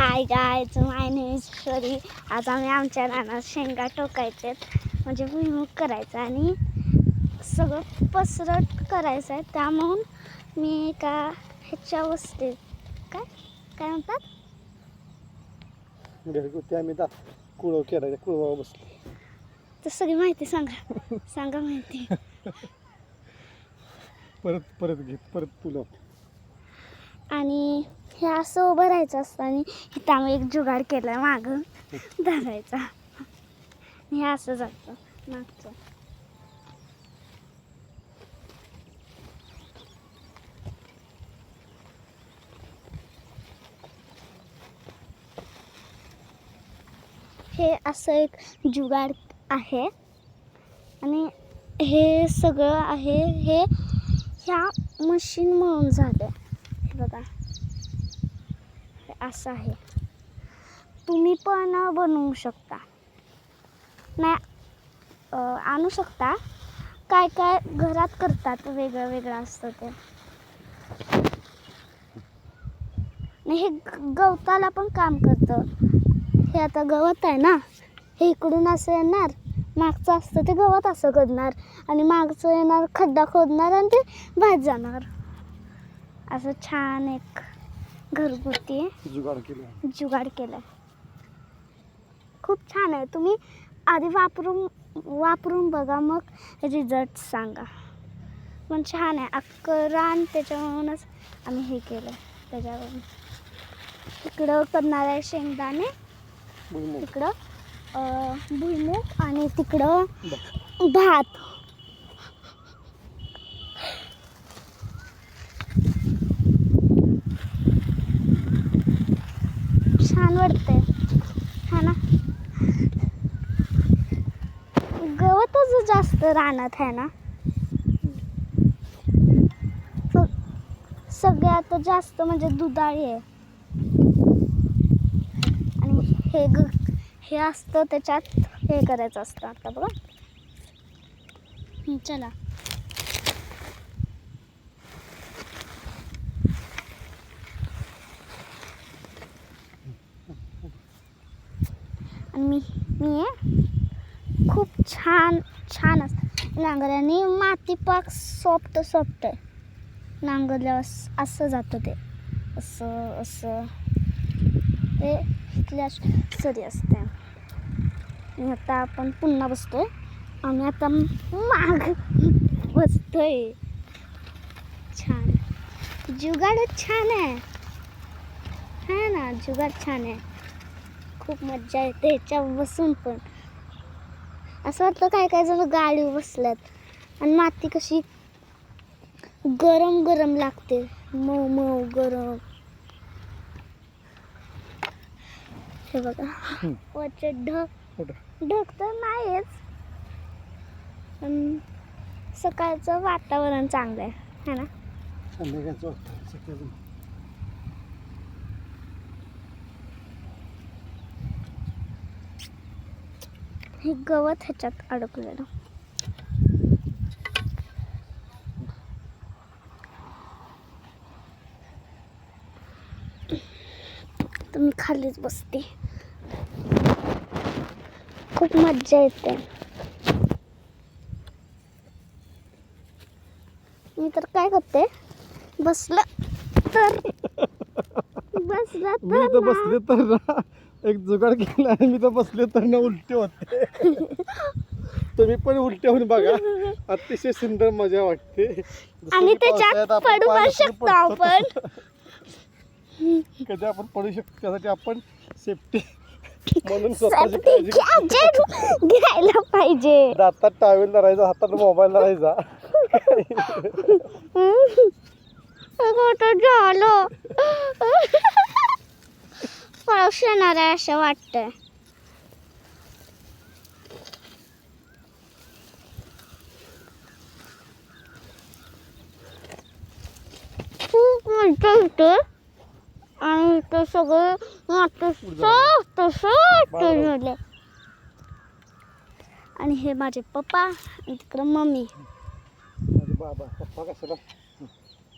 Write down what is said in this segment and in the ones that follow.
Hi guys my name is Shari आज आम्ही आमच्या रानात शेंगा टोकायच्यात म्हणजे भुईमुग करायचा आणि सगळं पसरट करायचं आहे. त्यामुळं मी एका ह्याच्या बसते काय? काय म्हणतात? घरगुती आम्ही दा कुळव केला कुळवा बसले. तर सगळी माहिती सांगा. सांगा माहिती. परत परत घेत परत तुला आणि हे असं उभं राहायचं असतं आणि इथं आम्ही एक जुगाड केला आहे मागं. धरायचा. हे असं जातं मागचं. हे असं एक जुगाड आहे. आणि हे सगळं आहे हे ह्या मशीन म्हणून झालं हे बघा. असं आहे. तुम्ही पण बनवू शकता. नाही आणू शकता. काय काय घरात करतात वेगळं वेगळं असतं ते. नाही हे ग- गवताला पण काम करतं. हे आता गवत आहे ना हे इकडून असं येणार मागचं असतं ते गवत असं करणार आणि मागचं येणार खड्डा खोदणार आणि ते बाहेर जाणार. असं छान एक घरगुती जुगाड केला. जुगाड केलं. खूप छान आहे. तुम्ही आधी वापरून वापरून बघा मग रिझल्ट सांगा. पण छान आहे. रान त्याच्यावरूनच आम्ही हे केलं. त्याच्यावरून. इकडं करणार आहे शेंगदाणे. तिकडं अं, भुईमूग आणि तिकडं. भात छान वाटतंय हा ना गवतच जास्त रानात आहे ना. सगळ्यात जास्त म्हणजे दुधाळी आहे. आणि हे ग हे असतं त्याच्यात हे करायचं असतं आता बघा. चला. आणि मी मी आहे. खूप छान छान असतं. नांगराने माती पाक सॉफ्ट सॉफ्ट आहे नांगरल्यावर असं जातं ते. असं असं. ते इथल्या सरी असते. आणि आता आपण पुन्हा बसतोय. आम्ही आता माग बसतोय. छान. जुगाड छान आहे. हा ना जुगाड छान आहे. खूप मज्जा येते ह्याच्या बसून पण. असं वाटतं काय काय जण गाडी बसल्यात. आणि माती कशी गरम गरम लागते. मऊ मऊ गरम. हे बघा. वरचे ढग? ढग तर नाहीच पण सकाळचं वातावरण चांगलं आहे. है ना? हे गवत ह्याच्यात अडकलेलं. तर मी खालीच बसते. खूप मज्जा येते. मी तर काय करते? बसलं तर बसलं तर बसले तर ना. एक जुगाड केला आणि मी तर बसले तर ना उलटे होते. तुम्ही पण उलटे होऊन बघा. अतिशय सुंदर मजा वाटते. आणि त्याच्यात पडू पण शकतो आपण. कधी आपण पडू शकतो त्यासाठी आपण सेफ्टी म्हणून स्वतःची काळजी घ्यायला पाहिजे. दातात टावेल धरायचा हातात मोबाईल धरायचा. झालं. पाऊस येणार आहे असं वाटतंय. खूप मजा येते आणि इथे सगळे बरोबर. झाले आणि हे माझे पप्पा आणि तिकडं मम्मी. बाबा पप्पा कशाला?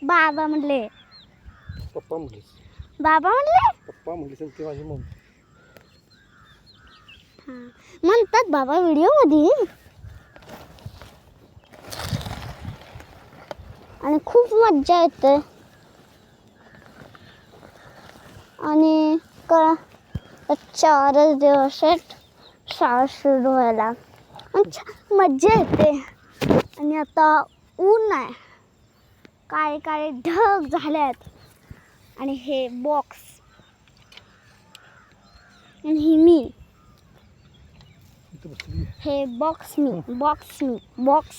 बाबा म्हणले. पप्पा म्हणलीस बाबा म्हणले? पप्पा म्हणली सांगते माझी मम्मी हां. म्हणतात बाबा व्हिडिओमध्ये. आणि खूप मज्जा येते. आणि का चारच दिवस आहेत शाळा सुरू व्हायला. आणि छान मज्जा येते. आणि आता ऊन आहे. काळे काळे ढग झाले आहेत आणि हे बॉक्स आणि ही मी इथं बसली हे बॉक्स मी बॉक्स मी बॉक्स